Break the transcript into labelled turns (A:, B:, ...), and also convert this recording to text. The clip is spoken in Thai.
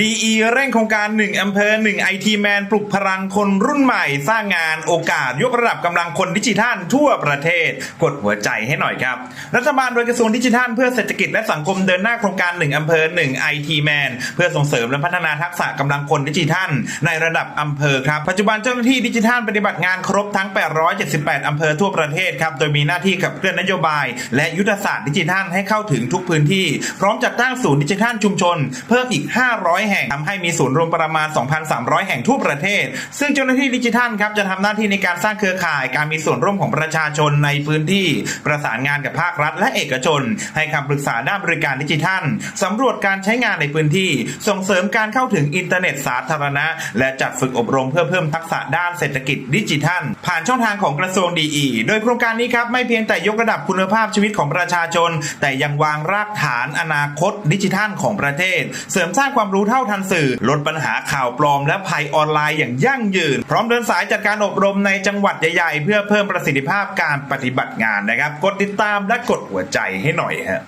A: ดีเร่งโครงการ 1อำเภอ1ไอทีแมนปลุกพลังคนรุ่นใหม่สร้างงานโอกาสยกระดับกำลังคนดิจิทัลทั่วประเทศ กดหัวใจให้หน่อยครับ รัฐบาลโดยกระทรวงดิจิทัลเพื่อเศรษฐกิจและสังคมเดินหน้าโครงการ 1อำเภอ1ไอทีแมนเพื่อส่งเสริมและพัฒนาทักษะกำลังคนดิจิทัล ในระดับอำเภอครับ ปัจจุบันเจ้าหน้าที่ดิจิทัลปฏิบัติงานครบทั้ง 878อำเภอทั่วประเทศครับโดยมีหน้าที่ขับเคลื่อนนโยบาย และยุทธศาสตร์ดิจิทัลให้เข้าถึงทุกพื้นที่ พร้อมจัดตั้งศูนย์ดิจิทัลชุมชน เพิ่มอีก 500แห่งทำให้มีศูนย์รวมประมาณ 2,300 แห่งทั่วประเทศ ซึ่งเจ้าหน้าที่ดิจิทัลครับจะทำหน้าที่ในการสร้างเครือข่ายการมีส่วนร่วมของประชาชนในพื้นที่ ประสานงานกับภาครัฐ และเอกชน ให้คำปรึกษาด้านบริการดิจิทัลสำรวจการใช้งานในพื้นที่ ส่งเสริมการเข้าถึงอินเทอร์เน็ตสาธารณะ และจัดฝึกอบรมเพื่อเพิ่มทักษะด้านเศรษฐกิจดิจิทัล ผ่านช่องทางของกระทรวงดีอีโดยโครงการนี้ครับไม่เพียงแต่ยกระดับคุณภาพชีวิตของประชาชน แต่ยังวางรากฐานอนาคตดิจิทัลของประเทศ เสริมสร้างความรู้เท่าทันสื่อ ลดปัญหาข่าวปลอมและภัยออนไลน์อย่างยั่งยืน พร้อมเดินสายจัดการอบรมในจังหวัดใหญ่ๆ เพื่อเพิ่มประสิทธิภาพการปฏิบัติงานนะครับ กดติดตามและกดหัวใจให้หน่อยฮะ